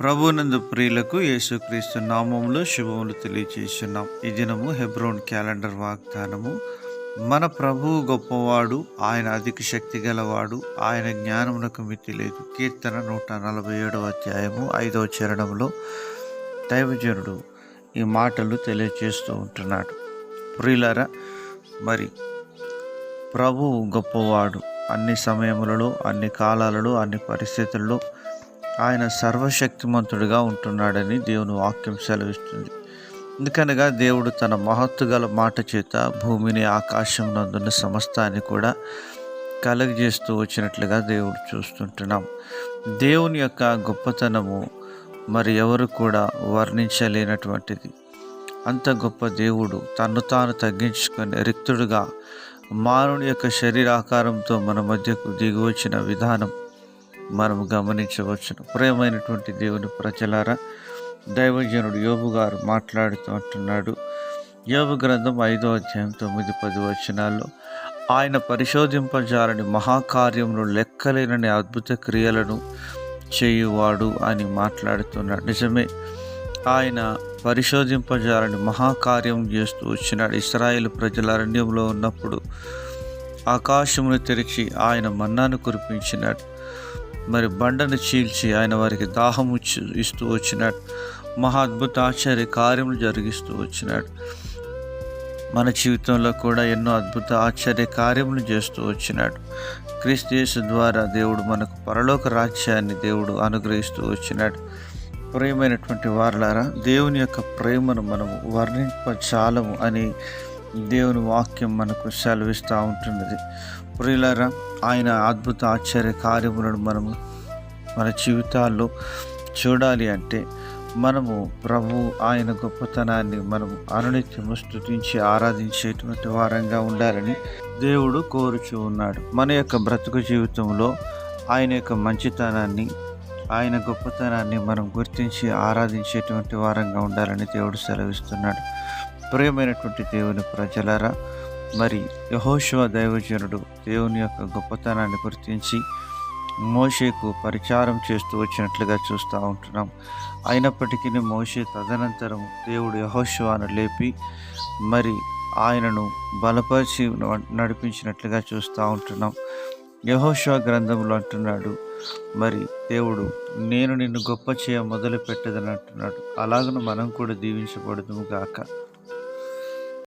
ప్రభునందు ప్రియులకు యేసుక్రీస్తు నామములు శుభములు తెలియచేస్తున్నాం. ఈ దినము హెబ్రోన్ క్యాలెండర్ వాగ్దానము. మన ప్రభువు గొప్పవాడు ఆయన అధిక శక్తి గలవాడు ఆయన జ్ఞానమునకు మితి లేదు. కీర్తన నూట నలభై ఏడవ అధ్యాయము ఐదవ చరణంలో దైవజనుడు ఈ మాటలు తెలియజేస్తూ ఉంటున్నాడు. ప్రియులరా మరి ప్రభువు గొప్పవాడు అన్ని సమయములలో అన్ని కాలాలలో అన్ని పరిస్థితుల్లో ఆయన సర్వశక్తిమంతుడిగా ఉంటున్నాడని దేవుని వాక్యం సెలవిస్తుంది. ఎందుకనగా దేవుడు తన మహత్తు గల మాట చేత భూమిని ఆకాశం నందున్న సమస్తాన్ని కూడా కలగజేస్తూ వచ్చినట్లుగా దేవుడు చూస్తుంటున్నాం. దేవుని యొక్క గొప్పతనము మరి ఎవరు కూడా వర్ణించలేనటువంటిది. అంత గొప్ప దేవుడు తన్ను తాను తగ్గించుకొని రిక్తుడుగా మానవుని యొక్క శరీరాకారంతో మన మధ్యకు దిగి వచ్చిన విధానం మనం గమనించవచ్చును. ప్రేమైనటువంటి దేవుని ప్రజలారా దైవజనుడు యోబు గారు మాట్లాడుతూ అంటున్నాడు యోబు గ్రంథం ఐదో అధ్యాయం తొమ్మిది పది వచనాల్లో ఆయన పరిశోధింపజాలని మహాకార్యములు లెక్కలేనని అద్భుత క్రియలను చేయువాడు అని మాట్లాడుతున్నాడు. నిజమే ఆయన పరిశోధింపజాలని మహాకార్యం చేస్తూ వచ్చినాడు. ఇస్రాయేల్ ప్రజల అరణ్యంలో ఉన్నప్పుడు ఆకాశమును తెరిచి ఆయన మన్నాను కురిపించినాడు. మరి బండను చీల్చి ఆయన వారికి దాహం ఇస్తూ వచ్చినాడు. మహా అద్భుత ఆశ్చర్య కార్యములు జరిగిస్తూ వచ్చినాడు. మన జీవితంలో కూడా ఎన్నో అద్భుత ఆశ్చర్య కార్యములు చేస్తూ వచ్చినాడు. క్రీస్తు ద్వారా దేవుడు మనకు పరలోక రాజ్యాన్ని దేవుడు అనుగ్రహిస్తూ వచ్చినాడు. ప్రేమైనటువంటి వారలారా దేవుని యొక్క ప్రేమను మనము వర్ణింపచాలము అని దేవుని వాక్యం మనకు సెలవిస్తూ ఉంటున్నది. ప్రియులరా ఆయన అద్భుత ఆశ్చర్య కార్యములను మనము మన జీవితాల్లో చూడాలి అంటే మనము ప్రభు ఆయన గొప్పతనాన్ని మనము అనునిత్యము స్థుతించి ఆరాధించేటువంటి వారంగా ఉండాలని దేవుడు కోరుచూ ఉన్నాడు. మన యొక్క బ్రతుకు జీవితంలో ఆయన యొక్క మంచితనాన్ని ఆయన గొప్పతనాన్ని మనం గుర్తించి ఆరాధించేటువంటి వారంగా ఉండాలని దేవుడు సెలవిస్తున్నాడు. ప్రియమైనటువంటి దేవుని ప్రజలరా మరి యహోశివ దైవజనుడు దేవుని యొక్క గొప్పతనాన్ని గుర్తించి మోషేకు పరిచారం చేస్తూ వచ్చినట్లుగా చూస్తూ ఉంటున్నాం. అయినప్పటికీ మోషే తదనంతరం దేవుడు యహోశివాను లేపి మరి ఆయనను బలపరిచి నడిపించినట్లుగా చూస్తూ ఉంటున్నాం. యహోశివ గ్రంథంలో అంటున్నాడు మరి దేవుడు నేను నిన్ను గొప్ప చేయ మొదలు పెట్టదని అంటున్నాడు అలాగను మనం కూడా దీవించబడదుము గాక.